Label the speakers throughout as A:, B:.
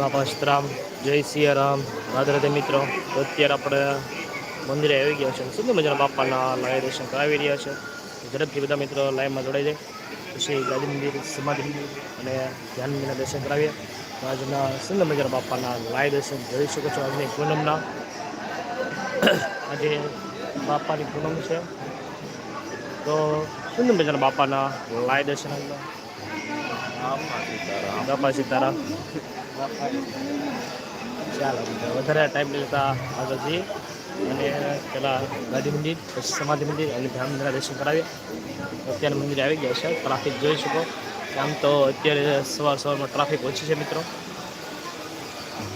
A: બાપા શ્રામ, જય સિયારામ. રામ રાધે મિત્રો અત્યારે આપણે મંદિરે આવી ગયા છે. સુંદર મજાના બાપાના લાઈવ દર્શન કરાવી રહ્યા છે. ઝડપથી બધા મિત્રો લાઈવમાં જોડાઈ જાય. પછી ગાંધી મંદિર, સમાધિ અને ધ્યાન મંદિરના દર્શન કરાવીએ. તો આજના સુંદર મજાના બાપાના લાઈવ દર્શન જોઈ શકો છો આજની પૂનમના. આજે બાપાની પૂનમ છે. તો સુંદર મજાના બાપાના લાઈવ દર્શન. આજના બાપા સીતારામ. વધારે ટાઈમ લેતા આગળ અને પેલા ગાંધી મંદિર, પછી સમાધિ મંદિર અને મંદિરના દર્શન કરાવીએ. અત્યારે મંદિર આવી ગયા છે ટ્રાફિક જોઈ શકો. આમ તો અત્યારે સવાર સવારમાં ટ્રાફિક ઓછી છે મિત્રો.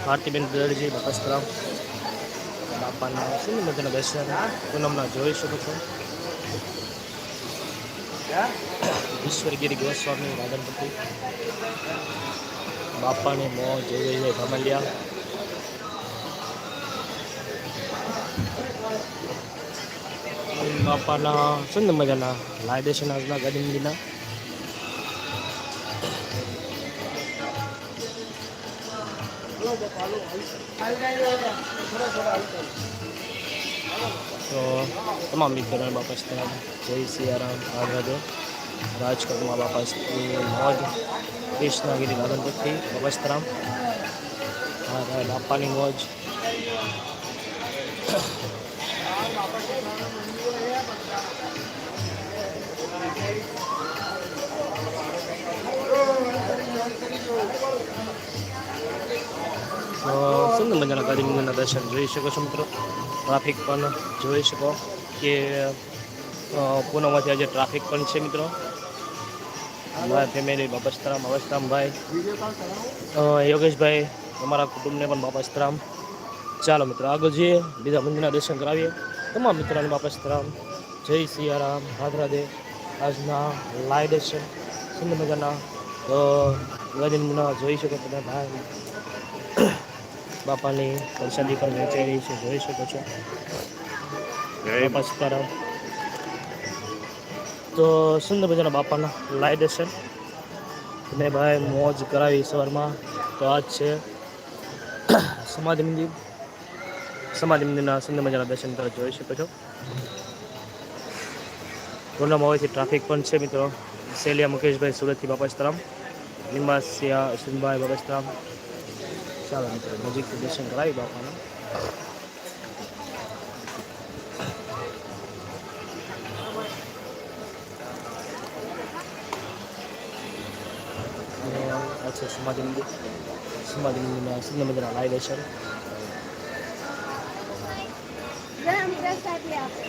A: ભારતીબેન દરજી બાપસ્તરામ બાપાના શું મજાના દર્શન? પૂનમના જોઈ શકો છો. ઈશ્વરગીરી ગોસ્વામી રાધનપતિ બાપાની મોં જોઈ જાય ભમલિયા બાપાના સુંદર મજાના? લાયદેશન આજના ગરીબીના તો તમામ મિત્રોને બાપા સીતારામ જય સિયારામ આગળ રાજકોટમાં બાપા શ્રી મોજ કૃષ્ણગીરી રાધનપુરથી બાપા સીતારામ હા બાપાની મોજ. સુંદર મજાના ગાંધી દર્શન જોઈ શકો છો મિત્રો. ટ્રાફિક પણ જોઈ શકો કે અ, પૂનમમાંથી આજે ટ્રાફિક પણ છે મિત્રો. મારા ફેમિલી બાપસ્તરામ અવસ્થામભાઈ યોગેશભાઈ અમારા કુટુંબને પણ બાપસ્તરામ ચાલો મિત્રો આગળ જઈએ બીજા મંદિરના દર્શન કરાવીએ. તમામ મિત્રોને બાપસ્તરામ જય સિયારામ રાધે. આજના લાઈવ દર્શન સુંદર મજાના તો જોઈ શકો તમે ભાઈ. બાપાની પ્રસાદી પણ વેચાઈ રહી છે જોઈ શકો છો. બાપા સીતારામ. તો સુંદર મજાના બાપાના લાઈ દર્શન ને ભાઈ મોજ કરાવી સવારમાં. તો આજ છે સમાધિ મંદિર. સમાધિ મંદિરના સુંદર મજાના દર્શન તમે જોઈ શકો છો. પૂનમ હોવાથી ટ્રાફિક પણ છે મિત્રો. સેલિયા મુકેશભાઈ સુરતથી બાપાસ્તરામ નિંબાસિયા બાપાસ્તરામ બાપા સીતારામ ચાલો મિત્રો નજીક દર્શન કરાવી બાપાના અને આ છે, સમાધિ મંદિર. સમાધિ મંદિરના સુંદર મજાના લાઈ
B: લે આપે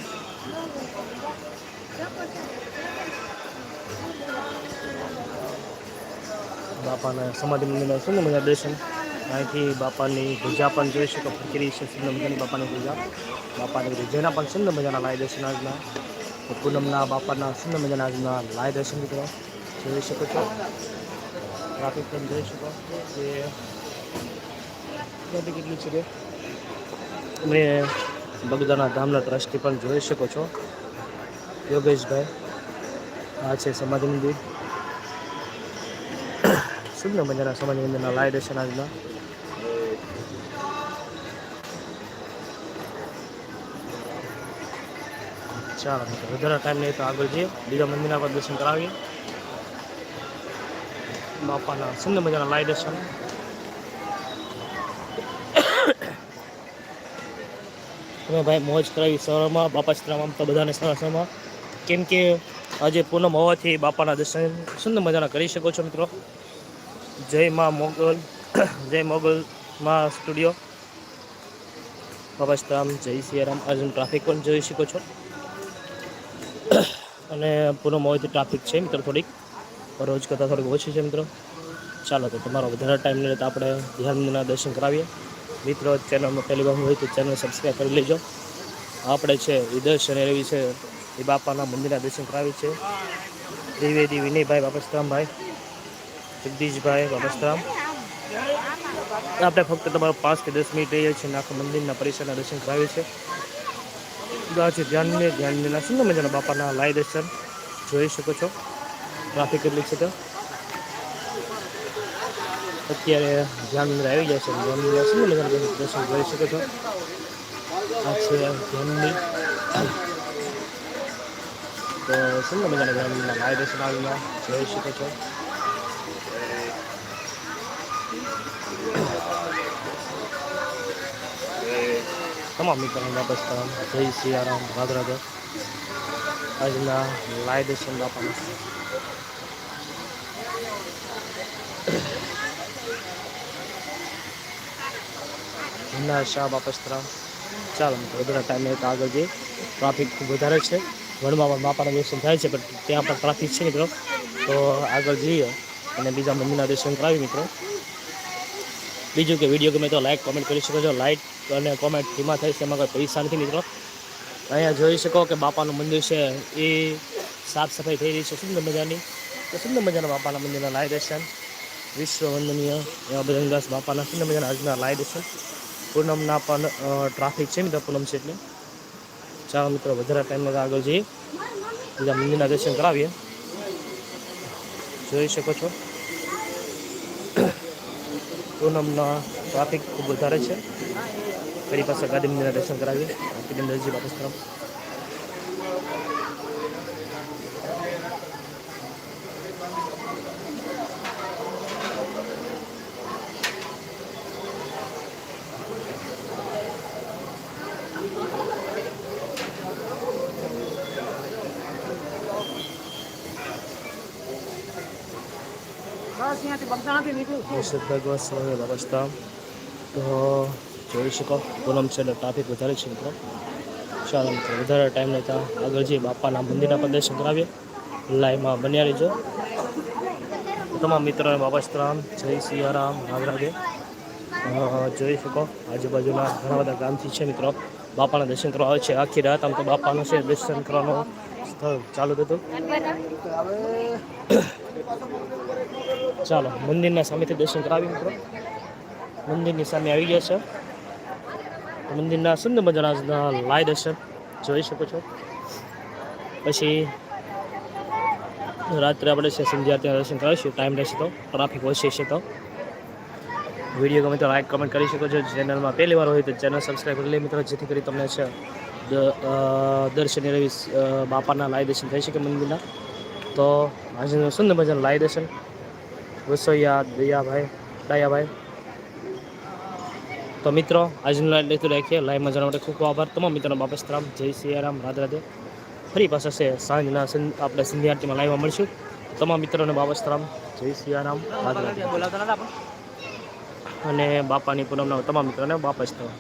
A: બાપાના સમાધિ મંદિરના સુંદર મજા દર્શન. અહીંથી બાપાની પૂજા પણ જોઈ શકો. ફકીરી છે સુંદર મજાની બાપાની પૂજા બાપાની વિજયના પણ સુંદર મજાના લાય દર્શન આજના. પૂનમના બાપાના સુંદર મજાના આજના લાય દર્શન મિત્રો. જોઈ શકો છો. ટ્રાફિક પણ જોઈ શકો કે ટ્રાફિક કેટલી છે તમે બગદાના ધામના ટ્રસ્ટી પણ જોઈ શકો છો. યોગેશભાઈ, આ છે સમાધિ મંદિર. સુંદર મજાના સમાધિ મંદિરના લાઈટ છે આજના? ચાલો, વધારે ટાઈમ નહીં તો આગળ જઈએ. બીજા મંદિરના પર દર્શન કરાવીએ. બાપાના સુંદર મજાના લાય દર્શન. તમે ભાઈ મોજ કરાવી સવારમાં બાપા ચિત્રામાં તો બધાને સરસમાં કેમ કે આજે પૂનમ હોવાથી બાપાના દર્શન સુંદર મજાના કરી શકો છો મિત્રો. જય મા મોગલ, જય મોગલ માં સ્ટુડિયો. બાબા સીતારામ, જય સિયારામ. અર્જુન ટ્રાફિક પણ જોઈ શકો છો. અને પૂનમ હોવાથી ટ્રાફિક છે મિત્રો થોડીક. રોજ કરતાં થોડીક ઓછી છે મિત્રો. ચાલો તો તમારો વધારે ટાઈમ નહીં તો આપણે ધ્યાનના દર્શન કરાવીએ. મિત્રો ચેનલમાં પહેલી વાર હોય તો ચેનલ સબસ્ક્રાઈબ કરી લેજો. આપણે છે વિદેશ અને રવિ છે, એ બાપાના મંદિરના દર્શન કરાવી છે ત્રિવેદી વિનયભાઈ બાપસ્તરામભાઈ, જગદીશભાઈ બાપસ્તરામ. આપણે ફક્ત તમારો પાંચથી દસ મિનિટ રહીએ છીએ આખા મંદિરના પરિસરના દર્શન કરાવીએ છીએ. આ છે ધ્યાનને ધ્યાનના સુંદર મજાના બાપાના લાય દર્શન જોઈ શકો છો. ટ્રાફિક કેટલી છે તો? અત્યારે ધ્યાન આવી જાય છે ધ્યાન શું લગ્ન દર્શન કરી શકો છો. આ છે ધ્યાનની તો સુંદર મજાના ધ્યાનના લાય દર્શન આવીને જોઈ શકો છો. તમામ મિત્રોને વાપસ જય સિયારામ રાધે રાધે આજના લાય દર્શન બાપાના જૂના શાહ બાપસ્તરામ ચાલો મિત્રો ટાઈમે તો આગળ જઈએ. ટ્રાફિક ખૂબ વધારે છે. વડમાં બાપાના દર્શન થાય છે, પણ ત્યાં પણ ટ્રાફિક છે મિત્રો. તો આગળ જઈએ અને બીજા મંદિરના દર્શન કરાવી મિત્રો. બીજું કે વીડિયો ગમે તો લાઇક કોમેન્ટ કરી શકો છો. લાઇક અને કોમેન્ટ ધીમા થાય છે, એમાં કોઈ પૈસા નથી મિત્રો. અહીંયા જોઈ શકો કે બાપાનું મંદિર છે. એ સાફ સફાઈ થઈ રહી છે. સુંદર મજાની. તો સુંદર મજાના બાપાના મંદિરના લાય દર્શન. વિશ્વ વંદનીય એવા બજરંગદાસ બાપાના. સુંદર મજાના આજના લાય દર્શન. પૂનમના પણ ટ્રાફિક છે મિત્રો પૂનમ છે એટલે. ચાલો મિત્રો, વધારે ટાઈમમાં આગળ જઈએ. બીજા મંદિરના દર્શન કરાવીએ. જોઈ શકો છો. પૂનમના ટ્રાફિક ખૂબ વધારે છે. ફરી પાસે ગાંધી મંદિરના દર્શન કરાવીએ. કિરણદરજી બાપસ તરફ નિષેધ ભગવાન સ્વામી નમસ્તા તો જોઈ શકો પૂનમ છે એટલે ટ્રાફિક વધારે છે મિત્રો ચાલો મિત્રો વધારે ટાઈમ લેતા આગળ જઈએ બાપાના મંદિરના પણ દર્શન કરાવીએ લાઈવમાં બન્યા રહેજો તમામ મિત્રો બાપસ્તરામ જય સિયારામ રાધે જોઈ શકો આજુબાજુના ઘણા બધા ગામથી છે મિત્રો બાપાના દર્શન કરવા આવે છે આખી રાત આમ તો બાપાનું છે દર્શન કરવાનું સ્થળ ચાલુ જ હતું ચાલો, મંદિરના સામેથી દર્શન કરાવી મિત્રો. મંદિરની સામે આવી ગયા છે. મંદિરના સુંદર મજાના લાય દર્શન જોઈ શકો છો. પછી રાત્રે આપણે છે સંધ્યા, ત્યાં દર્શન કરાવીશું ટાઈમ રહેશે તો ટ્રાફિક ઓછી હશે તો. વીડિયો ગમે તો લાઈક કમેન્ટ કરી શકો છો. ચેનલમાં પહેલી વાર હોય તો ચેનલ સબસ્ક્રાઈબ કરી લે મિત્રો. જેથી કરી તમને છે દર્શન રવિ બાપાના લાય દર્શન થઈ શકે મંદિરના. તો આજે સુંદર મજાનું લાય દર્શન. વસોયા દયાભાઈ ડાયાભાઈ. તો મિત્રો આજનું લાઈવ લેતું રાખીએ. લાઈવમાં જણાવવા માટે ખૂબ ખૂબ આભાર. તમામ મિત્રોનો બાપસ રામ જય સિયારામ રાધે રાધે. ફરી પાછા છે સાંજના આપણે સિંધી આરતીમાં લાઈવમાં મળીશું. તમામ મિત્રોને બાપસ રામ જય સિયારામ રાધે રાધે. અને બાપાની પૂનમના તમામ મિત્રોને બાપસ રામ